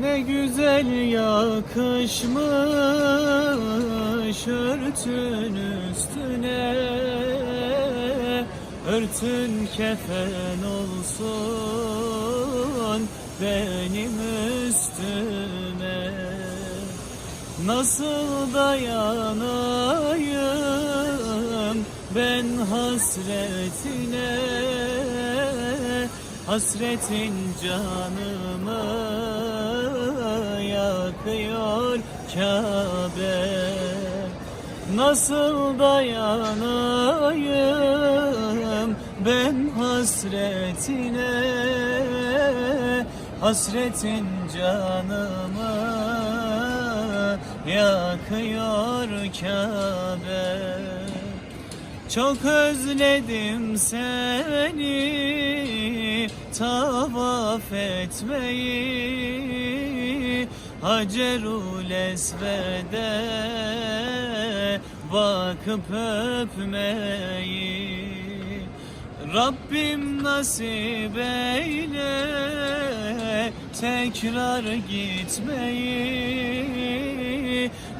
Ne güzel yakışmış örtün üstüne. Örtün kefen olsun benim üstüme. Nasıl dayanayım ben hasretine? Hasretin canımı yakıyor Kabe. Nasıl dayanayım ben hasretine? Hasretin canımı yakıyor Kabe. Çok özledim seni tavaf etmeyi Hacerul Esved'e bakıp öpmeyi. Rabbim nasip eyle tekrar gitmeyi.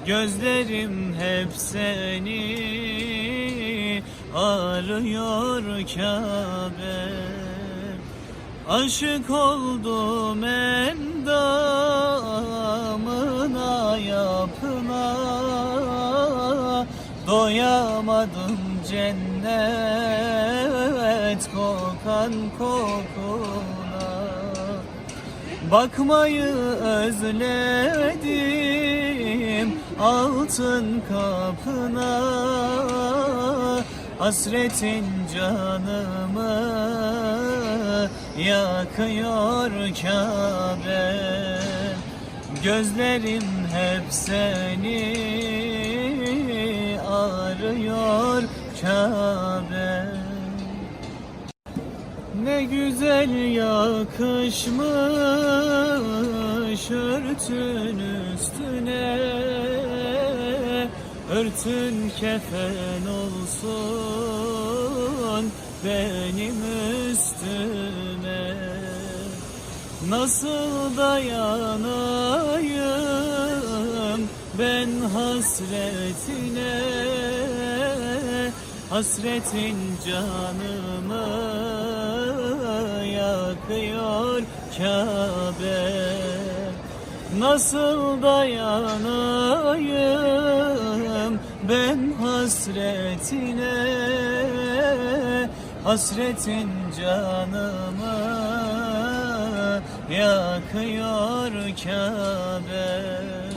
Gözlerim hep seni arıyor Kabe. Aşık oldum endamına cennet kokan kokuna. Bakmayı özledim altın kapına. Hasretin canımı yakıyor Kabe. Gözlerim hep seni arıyor Kabe. Ne güzel yakışmış örtün üstüne. Örtün kefen olsun benim üstüme. Nasıl dayanayım ben hasretine Hasretin canımı yakıyor Kabe. Nasıl dayanayım ben hasretine Hasretin canımı yakıyor Kabe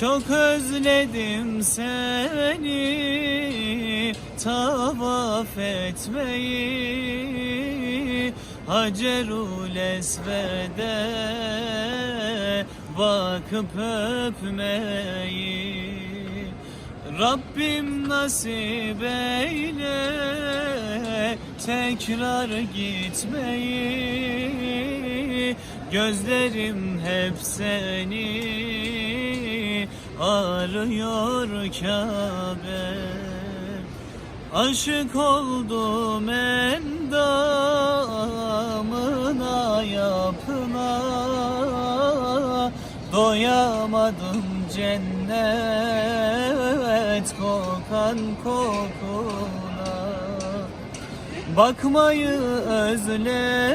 çok özledim seni tavaf etmeyi. Hacerul Esved'e bakıp öpmeyi. Rabbim nasip eyle tekrar gitmeyi. Gözlerim hep seni arıyor Kabe. Aşık oldum endamına yapına. Doyamadım cennet kokan kokuna. Bakmayı özledim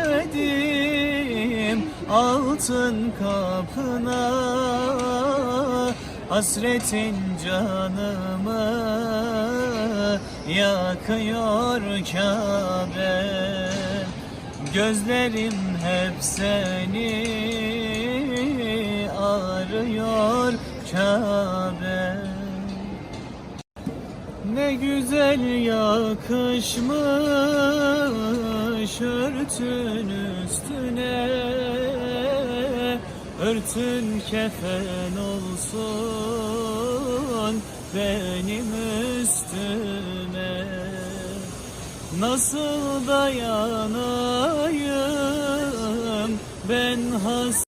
altın kapına Hasretin canımı yakıyor Kabe. Gözlerim hep seni arıyor Kabe. Ne güzel yakışmış örtün üstüne Örtün kefen olsun benim üstüme. Nasıl dayanayım ben has